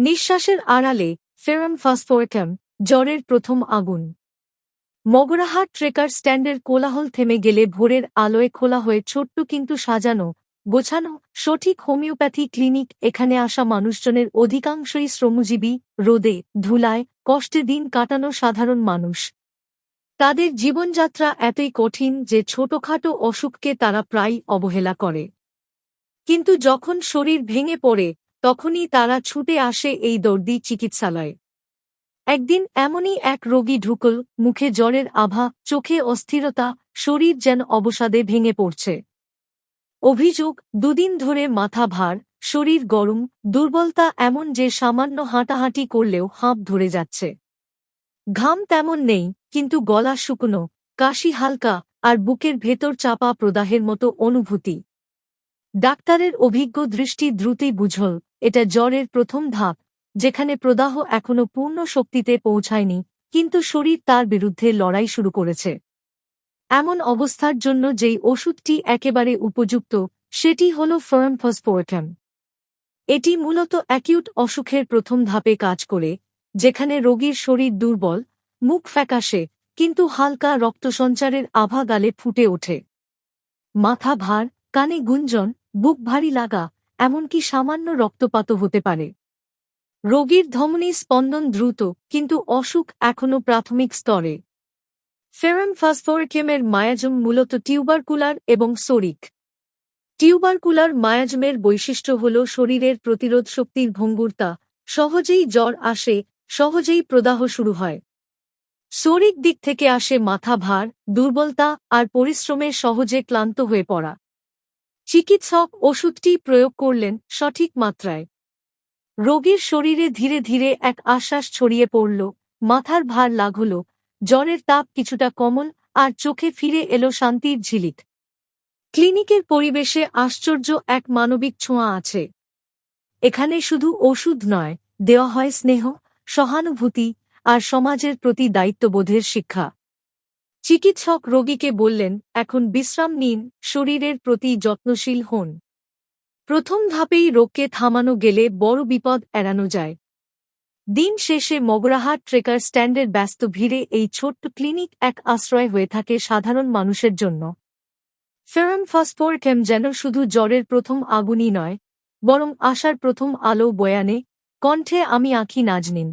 নিঃশ্বাসের আড়ালে ফেরাম ফসফোরক্যাম জ্বরের প্রথম আগুন। মগরাহাট ট্রেকার স্ট্যান্ডের কোলাহল থেমে গেলে ভোরের আলোয় খোলা হয়ে ছোট্ট কিন্তু সাজানো, গোছানো, সঠিক হোমিওপ্যাথি ক্লিনিক এখানে আসা মানুষজনের অধিকাংশই শ্রমজীবী, রোদে, ধুলায়, কষ্টে দিন কাটানো সাধারণ মানুষ। তাদের জীবনযাত্রা এতই কঠিন যে ছোটখাটো অসুখকে তারা প্রায় অবহেলা করে। কিন্তু যখন শরীর ভেঙে পড়ে তখনই তারা ছুটে আসে এই দর্দি চিকিৎসালয়ে। একদিন এমনই এক রোগী ঢুকল, মুখে জ্বরের আভা, চোখে অস্থিরতা, শরীর যেন অবসাদে ভেঙে পড়ছে। অভিযোগ, দুদিন ধরে মাথা ভার, শরীর গরম, দুর্বলতা এমন যে সামান্য হাঁটাহাঁটি করলেও হাঁপ ধরে যাচ্ছে। ঘাম তেমন নেই, কিন্তু গলা শুকনো, কাশি হালকা, আর বুকের ভেতর চাপা প্রদাহের মতো অনুভূতি। ডাক্তারের অভিজ্ঞ দৃষ্টি দ্রুতই বুঝল, এটা জ্বরের প্রথম ধাপ, যেখানে প্রদাহ এখনও পূর্ণ শক্তিতে পৌঁছায়নি, কিন্তু শরীর তার বিরুদ্ধে লড়াই শুরু করেছে। এমন অবস্থার জন্য যেই ওষুধটি একেবারে উপযুক্ত, সেটি হল ফার্ম ফসফোরক্যাম এটি মূলত অ্যাকিউট অসুখের প্রথম ধাপে কাজ করে, যেখানে রোগীর শরীর দুর্বল, মুখ ফ্যাকাশে, কিন্তু হালকা রক্তসঞ্চারের আভা গালে ফুটে ওঠে। মাথা ভার, কানে গুঞ্জন বুক ভারী লাগা, এমনকি সামান্য রক্তপাত হতে পারে। রোগীর ধমনী স্পন্দন দ্রুত, কিন্তু অসুখ এখনও প্রাথমিক স্তরে। ফেরাম ফসফোরকেমের মায়াজম মূলত টিউবারকুলার এবং সরিক। টিউবারকুলার মায়াজমের বৈশিষ্ট্য হল শরীরের প্রতিরোধ শক্তির ভঙ্গুরতা, সহজেই জ্বর আসে, সহজেই প্রদাহ শুরু হয়। সোরিক দিক থেকে আসে মাথা ভার, দুর্বলতা আর পরিশ্রমে সহজে ক্লান্ত হয়ে পড়া। চিকিৎসক ওষুধটি প্রয়োগ করলেন সঠিক মাত্রায়। রোগীর শরীরে ধীরে ধীরে এক আশ্বাস ছড়িয়ে পড়ল, মাথার ভার লাঘল জ্বরের তাপ কিছুটা কমল আর চোখে ফিরে এলো শান্তির ঝিলিক। ক্লিনিকের পরিবেশে আশ্চর্য এক মানবিক ছোঁয়া আছে। এখানে শুধু ওষুধ নয়, দেওয়া হয় স্নেহ, সহানুভূতি আর সমাজের প্রতি দায়িত্ববোধের শিক্ষা। চিকিৎসক রোগীকে বললেন এখন বিশ্রাম নিন, শরীরের প্রতি যত্নশীল হন। প্রথম ধাপেই রোগকে থামানো গেলে বড় বিপদ এড়ানো যায়। দিন শেষে মগরাহাট ট্রেকার স্ট্যান্ডের ব্যস্ত ভিড়ে এই ছোট্ট ক্লিনিক এক আশ্রয় হয়ে থাকে সাধারণ মানুষের জন্য। ফেরাম ফসফোরকেম যেন শুধু জ্বরের প্রথম আগুনই নয়, বরং আশার প্রথম আলো বয়ানে, কণ্ঠে আমি আঁখি নাজনিন